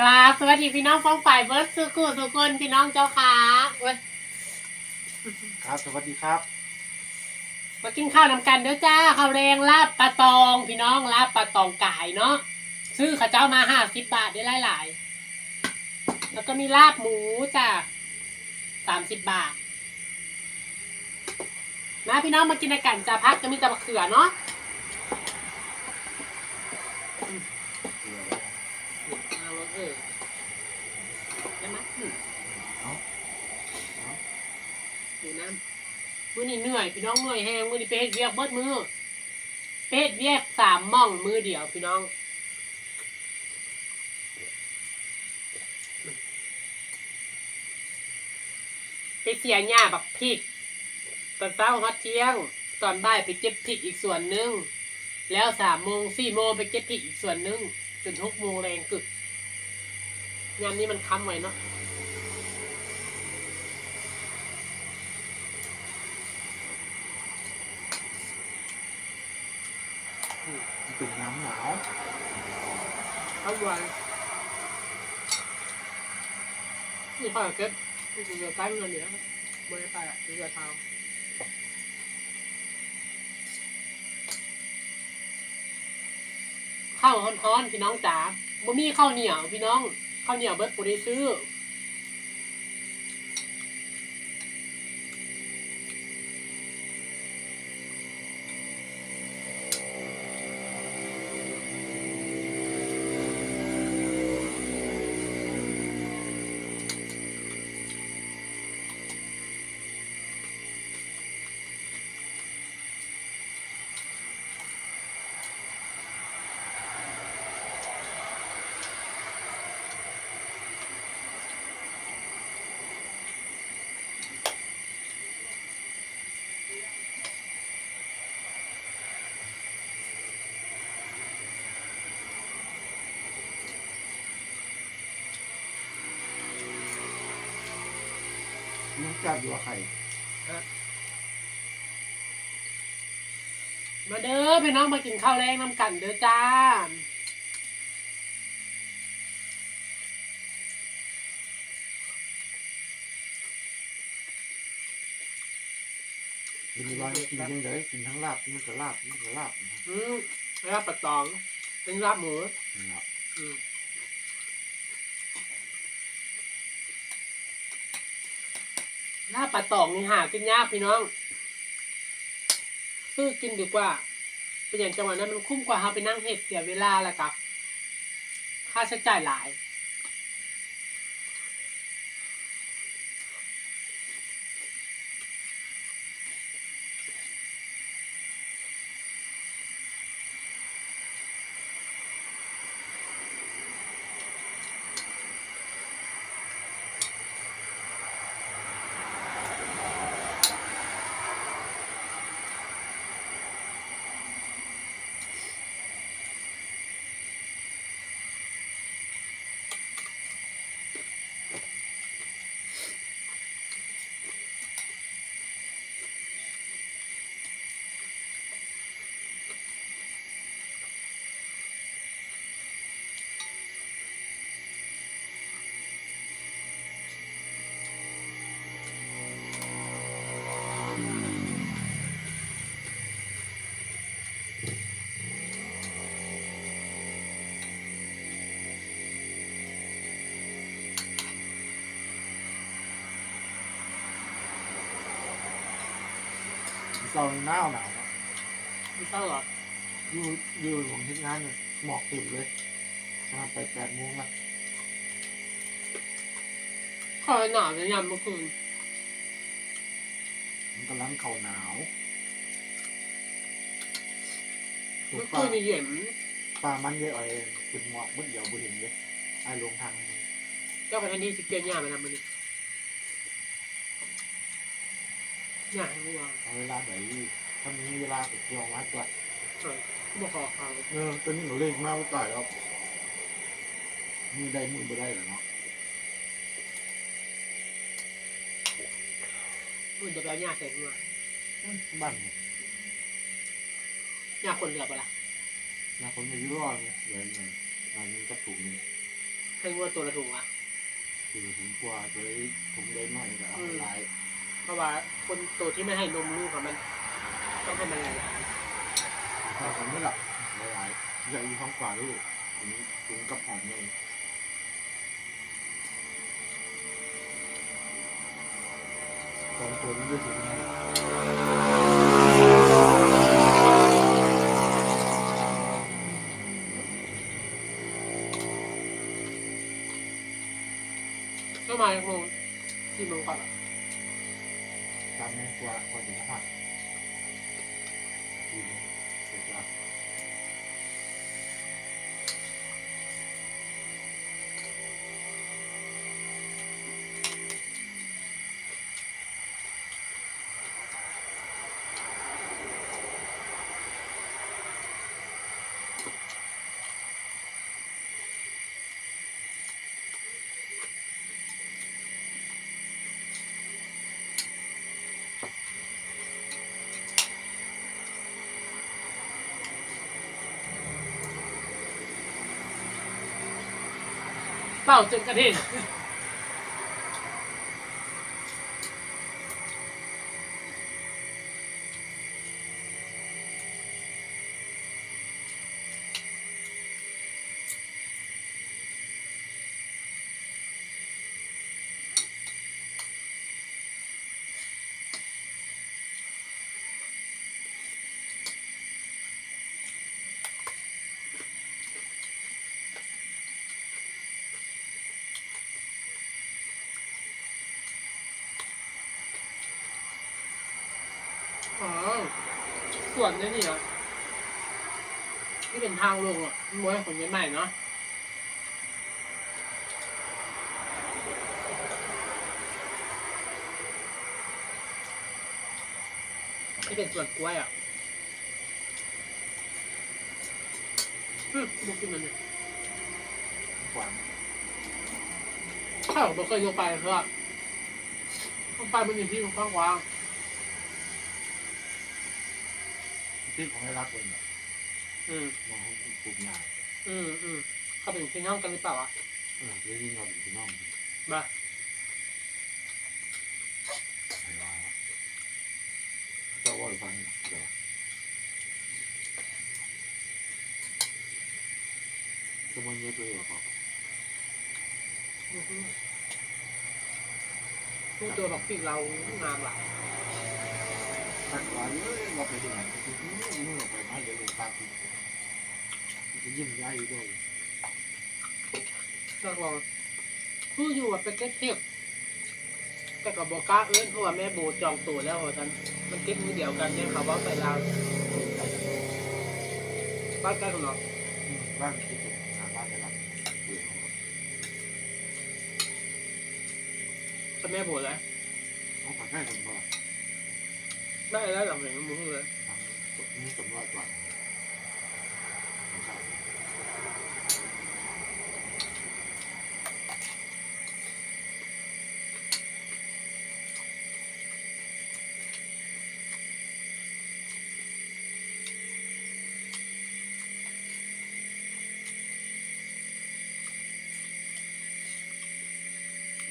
กราบสวัสดีพี่น้องฟ้องฝ่ายเบิร์ดสุขุสุคนพี่น้องเจ้าขาเว้ยครับสวัสดีครับมากินข้าวนำกันเด้อจ้าข้าวแรงลาบปลาตอง พี่น้องลาบปลาตองกายเนาะซื้อข้าวเจ้ามาห้าสิบบาทได้หลายๆแล้วก็มีลาบหมูจ้าสามสิบบาทมาพี่น้องมากินในกันจ้าพักจะมีแต่มะเขือเนาะเอาเลยเออได้ไหมอืม เอาเอา ดู น้ำมือนี่เหนื่อยพี่น้องเหนื่อยแห้งมือนี่ไปเฮ็ดเวียกเบิดมือไปเฮ็ดเวียกสามม่องมือเดียวพี่น้องไปเสียหญ้าบักพริกตอนเช้าฮอดเที่ยง ตอนบ่ายไปเก็บพริกอีกส่วนหนึ่งแล้วสามโมงสี่โมงไปเก็บพริกอีกส่วนหนึ่งจนหกโมงแรงกึกงานนี้มันค้ำไว้เนาะ เป็นน้ำหนาวเอาด้วยนี่ข้าวเก็บนี่คือเรือใต้เงินเนี่ยบริษัทเรือเท้าข้าวฮ้อนๆพี่น้องจ๋าบ่มีข้าวเหนียวพี่น้องข้าวเหนียวเบิร์ดปูได้ซื้อ จับอยู่กับไข่มาเด้อพี่น้องมากินข้าวแรงน้ำกันเด้อจ้า กินร้อยกินยังไงกินทั้งลาบมันก็ลาบมันก็ลาบนะอืมลาบปลาตองเป็นลาบหมู ครับ อืม ลาบปลาตองนี่หากินยากพี่น้อง ซื้อกินดีกว่า เป็นอย่างจังหวะนั้นมันคุ้มกว่าเราไปนั่งเห็ดเสียเวลาแล้วกับ ค่าใช้จ่ายหลาย ตอนหนาวหนาวเนาะไม่เศร้าหรออยู่อยู่ของที่งานเนี่ยหมอกติดเลยมาไปแปดโมงละข้าวหนาวจะยำเมื่อคืนมันกำลังเข่าหนาวถูเมื่กอปลาคืนนี่เย็นปลามันเยอะเองเป็นหมอกเมื่อเดียวบ่เห็นเลยไอ้ลงทาง เจ้าพันธุ์นี้สิเกียร์ย่ามาทำมันนี่ ย่าให้รู้ว่าเอาเวลาไหนถ้ามีเวลาก็เกี่ยวมาตัวเออบอกขอเขาเออตอนนี้หนูเล่นมากก็ตายแล้วมือได้มือไม่ได้แล้วเนาะมึงจะไปเอาย่าใส่หัวบ้านเนี่ยย่าคนเหลือปะล่ะนะคนไม่รู้รอดเนี่ยเดี๋ยวเนี่ยงานนี้ก็ถูกนี่ให้งวดตัวละถุงอะคือผมกลัวจะได้ผมได้หน่อยแต่เอาไปไลฟ์ เพราะว่าคนตัวที่ไม่ให้นมลูกอะมันต้องให้มันหลายถ้าผมไม่หลับไม่ไลฟ์จะอีท้องกว่าลูกผมผมกับหอมเลยสองตัวนี้ด้วยถึงนะ ๆก็มาโมงที่โมงก่อนอะ ตามโมงกว่ากว่าจะมาหักทีนี้เสร็จแล้ว เป่าจนกระเด็น อ๋อส่วนนี้นี่เหรอที่เป็นทางลงอะมวยคนใหม่ๆเนาะที่เป็นส่วนกล้วยอะอืมบุกินมันเนี่ยกว่าข้าวเราเคยลงไปเพราะว่าลงไปมันอยู่ที่กว้าง ที่ของให้รักคนแบบๆอืมมองให้ปลูกงานอืมอืมเขาเป็นพี่น้องกันหรือเปล่าวะเออเรื่องนี้เราเป็นน้องมาไทยว่าเจ้าว่าฟังเดี๋ยวจะมันเยอะเลยเหรอครับอือฮึพูดตัวบอกพี่เรางามหลาย ตักหวานเลยเราไปที่ไหนก็คือนี่เราไปมาเดี๋ยวเราตาดีจะยิ้มได้ด้วยก็ลองผู้อยู่แบบไปเก็บเทียบแต่กับบอกกล้าเอิ้นเพราะว่าแม่โบจองตัวแล้วท่านมันเก็บมือเดียวกันเนี่ยเขาว่าไปลาวบ้านใกล้ของเราบ้านที่สุดหาบ้านได้หลับเดี๋ยวจะแม่โบแล้วเขาผักให้ผมว่า ได้แล้วหลังเห็นมือเลยทางนี้สมรอดกว่าครับ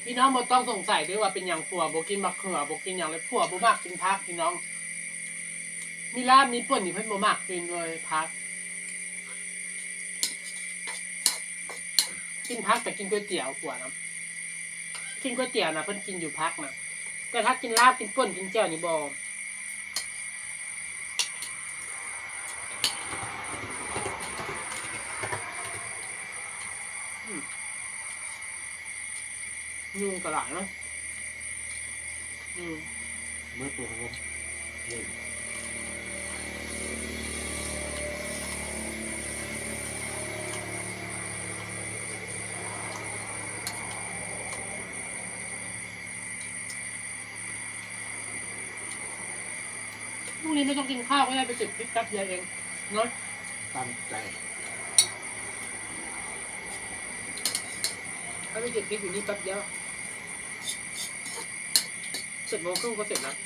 พี่น้องบ่ต้องสงสัยด้วยว่าเป็นอย่างผัวโบกินมักเขือโบกินอย่างไรผัวโบมากกินพักพี่น้อง มีลาบมีป่นนี่เพิ่นบ่มากกินเลยพัก กินพักแต่กินก๋วยเตี๋ยวผัวนะกินก๋วยเตี๋ยวนะเพิ่นกินอยู่พักนะแต่ถ้ากินลาบกินป่นกินแจ่วนี่บ่อืมยุ่งกระหลายเนาะอืมเมื่อตัวของผมเล่น พรุ่งนี้ ไม่ต้องกินข้าวก็ได้ไปจุดพริกแป๊บเดียวเองเนาะตั้งใจถ้าไปจุดพริกอยู่นี่แป๊บเดียวเสร็จโมงครึ่งก็เสร็จแล้ว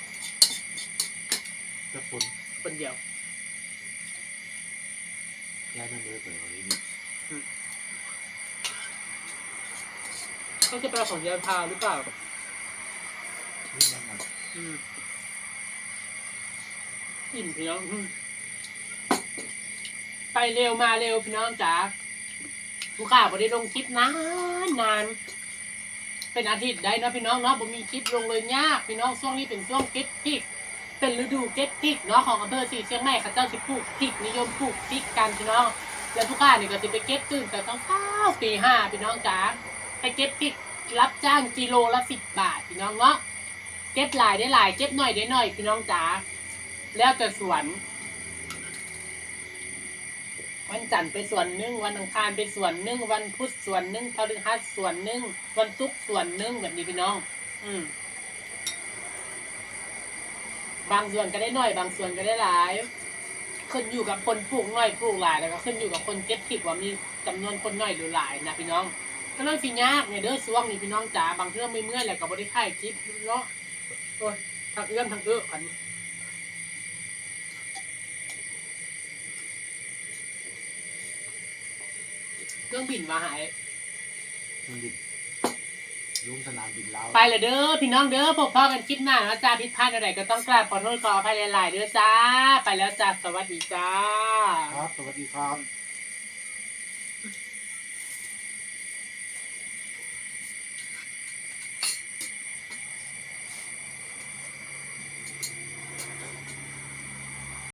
จะคนคนเดียวย้ายนั่นเลยไปวันนี้นี่ก็จะเป็นของยายพาวหรือเปล่านี่มั นมันอืมอิ่มพี่น้องไปเร็วมาเร็วพี่น้องจ๋าลูกค้าพอได้ลงคลิปนานนานเป็นอาทิตย์ได้เนาะพี่น้องเนาะผมมีคลิปลงเลยยากพี่น้องช่วงนี้เป็นช่วงเก็บพริก เป็นฤดูเก็บพริกเนาะของอำเภอสีเชียงใหม่เขาเจ้าสิปลูกพริกนิยมปลูกพริกกันพี่น้อง แล้วทุกข้าเนี่ยก็จะไปเก็บตื่นแต่ต้องเช้าตีห้าพี่น้องจ๋าไปเก็บพริกรับจ้างกิโลละสิบบาทพี่น้องเนาะเก็บหลายได้หลายเก็บหน่อยได้หน่อยพี่น้องจ๋า แล้วแต่สวน วันจันทร์ไปส่วนหนึ่งวันอังคารไปส่วนหนึ่งวันพุธส่วนหนึ่งพฤหัสส่วนหนึ่งวันศุกร์ส่วนหนึ่งแบบนี้พี่น้อง อืม บางส่วนก็ได้น่อย บางส่วนก็ได้หลาย ขึ้นอยู่กับคนปลูกน้อยปลูกหลายแล้วก็ขึ้นอยู่กับคนเก็บผิดว่ามีจำนวนคนน้อยหรือหลายนะพี่น้องก็เลยสิยากเนี่ยเด้อช่วงนี้พี่น้องจ๋าบางเรื่องไม่เมื่อยแหละกับบริค่ายคลิปเนาะโอ้ยทางเอื้อมทางเอื้ออัน เครื่องบินมาหาย มันดิลุงสนามบินลาวไปเลยเด้อพี่น้องเด้อพบพ่อกันคลิปหน้านะจ้าผิดพลาดอะไรก็ต้องกราบขอโทษขออภัยหลายๆเด้อจ้า ไปแล้วจ้าสวัสดีจ้า ครับ สวัสดีครับ